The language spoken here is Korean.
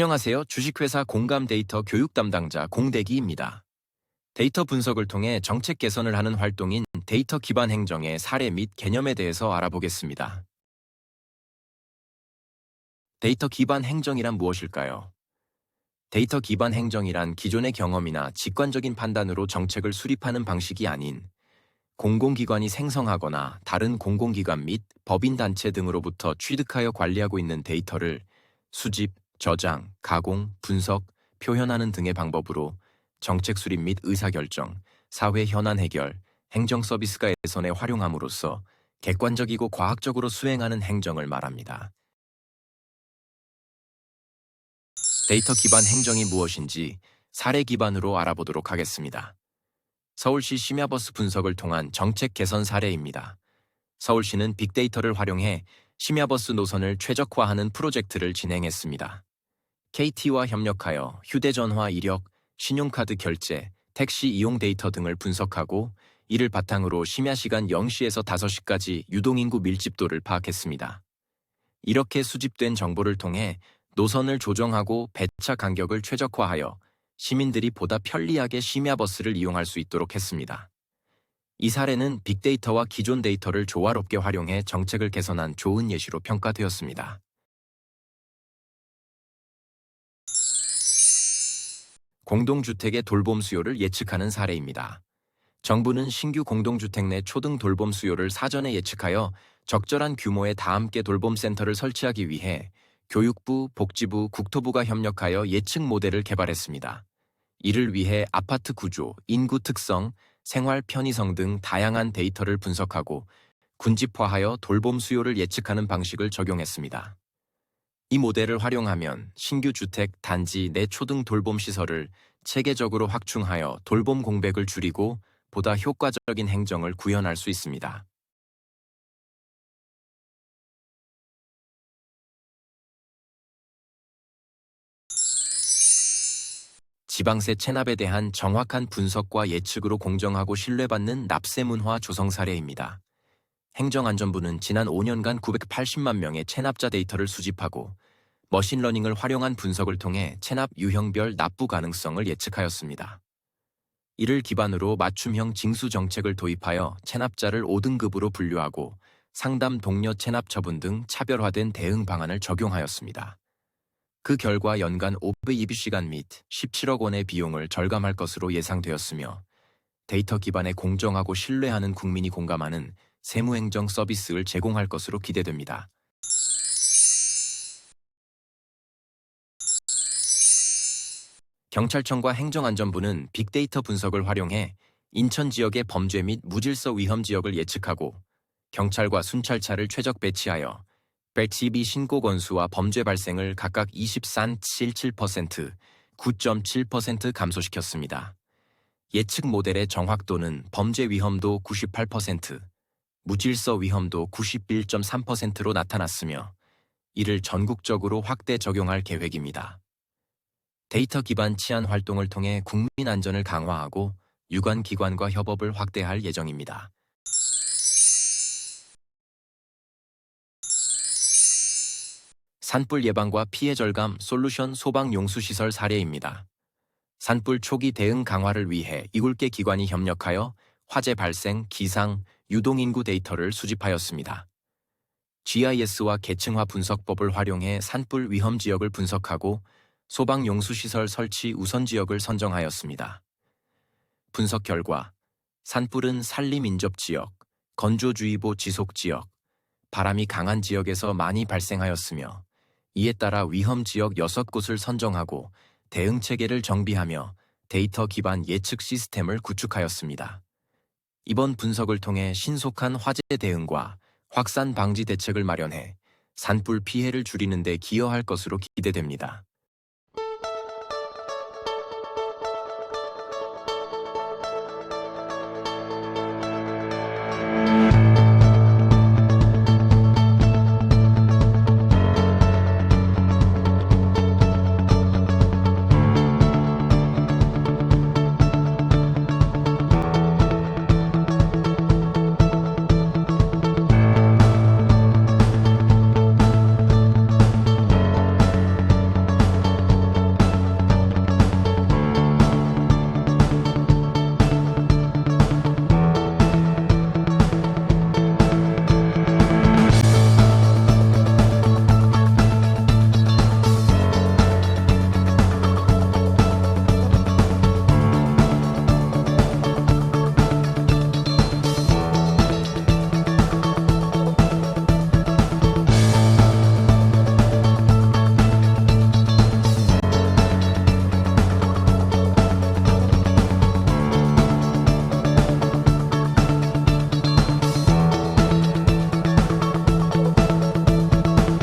안녕하세요. 주식회사 공감 데이터 교육 담당자 공대기입니다. 데이터 분석을 통해 정책 개선을 하는 활동인 데이터 기반 행정의 사례 및 개념에 대해서 알아보겠습니다. 데이터 기반 행정이란 무엇일까요? 데이터 기반 행정이란 기존의 경험이나 직관적인 판단으로 정책을 수립하는 방식이 아닌 공공기관이 생성하거나 다른 공공기관 및 법인단체 등으로부터 취득하여 관리하고 있는 데이터를 수집, 저장, 가공, 분석, 표현하는 등의 방법으로 정책 수립 및 의사결정, 사회 현안 해결, 행정 서비스가 개선에 활용함으로써 객관적이고 과학적으로 수행하는 행정을 말합니다. 데이터 기반 행정이 무엇인지 사례 기반으로 알아보도록 하겠습니다. 서울시 심야버스 분석을 통한 정책 개선 사례입니다. 서울시는 빅데이터를 활용해 심야버스 노선을 최적화하는 프로젝트를 진행했습니다. KT와 협력하여 휴대전화 이력, 신용카드 결제, 택시 이용 데이터 등을 분석하고 이를 바탕으로 심야 시간 0시에서 5시까지 유동인구 밀집도를 파악했습니다. 이렇게 수집된 정보를 통해 노선을 조정하고 배차 간격을 최적화하여 시민들이 보다 편리하게 심야버스를 이용할 수 있도록 했습니다. 이 사례는 빅데이터와 기존 데이터를 조화롭게 활용해 정책을 개선한 좋은 예시로 평가되었습니다. 공동주택의 돌봄 수요를 예측하는 사례입니다. 정부는 신규 공동주택 내 초등 돌봄 수요를 사전에 예측하여 적절한 규모의 다함께 돌봄센터를 설치하기 위해 교육부, 복지부, 국토부가 협력하여 예측 모델을 개발했습니다. 이를 위해 아파트 구조, 인구 특성, 생활 편의성 등 다양한 데이터를 분석하고 군집화하여 돌봄 수요를 예측하는 방식을 적용했습니다. 이 모델을 활용하면 신규 주택, 단지 내 초등 돌봄 시설을 체계적으로 확충하여 돌봄 공백을 줄이고 보다 효과적인 행정을 구현할 수 있습니다. 지방세 체납에 대한 정확한 분석과 예측으로 공정하고 신뢰받는 납세 문화 조성 사례입니다. 행정안전부는 지난 5년간 980만 명의 체납자 데이터를 수집하고 머신러닝을 활용한 분석을 통해 체납 유형별 납부 가능성을 예측하였습니다. 이를 기반으로 맞춤형 징수 정책을 도입하여 체납자를 5등급으로 분류하고 상담 동료 체납 처분 등 차별화된 대응 방안을 적용하였습니다. 그 결과 연간 500EB시간 및 17억 원의 비용을 절감할 것으로 예상되었으며 데이터 기반의 공정하고 신뢰하는 국민이 공감하는 세무행정 서비스를 제공할 것으로 기대됩니다. 경찰청과 행정안전부는 빅데이터 분석을 활용해 인천 지역의 범죄 및 무질서 위험 지역을 예측하고 경찰과 순찰차를 최적 배치하여 벨TB 신고 건수와 범죄 발생을 각각 23.77%, 9.7% 감소시켰습니다. 예측 모델의 정확도는 범죄 위험도 98%, 무질서 위험도 91.3%로 나타났으며 이를 전국적으로 확대 적용할 계획입니다. 데이터 기반 치안 활동을 통해 국민 안전을 강화하고 유관 기관과 협업을 확대할 예정입니다. 산불 예방과 피해 절감 솔루션 소방 용수 시설 사례입니다. 산불 초기 대응 강화를 위해 이굴개 기관이 협력하여 화재 발생, 기상, 유동인구 데이터를 수집하였습니다. GIS와 계층화 분석법을 활용해 산불 위험 지역을 분석하고 소방 용수 시설 설치 우선 지역을 선정하였습니다. 분석 결과 산불은 산림 인접 지역, 건조주의보 지속 지역, 바람이 강한 지역에서 많이 발생하였으며 이에 따라 위험 지역 6곳을 선정하고 대응 체계를 정비하며 데이터 기반 예측 시스템을 구축하였습니다. 이번 분석을 통해 신속한 화재 대응과 확산 방지 대책을 마련해 산불 피해를 줄이는 데 기여할 것으로 기대됩니다.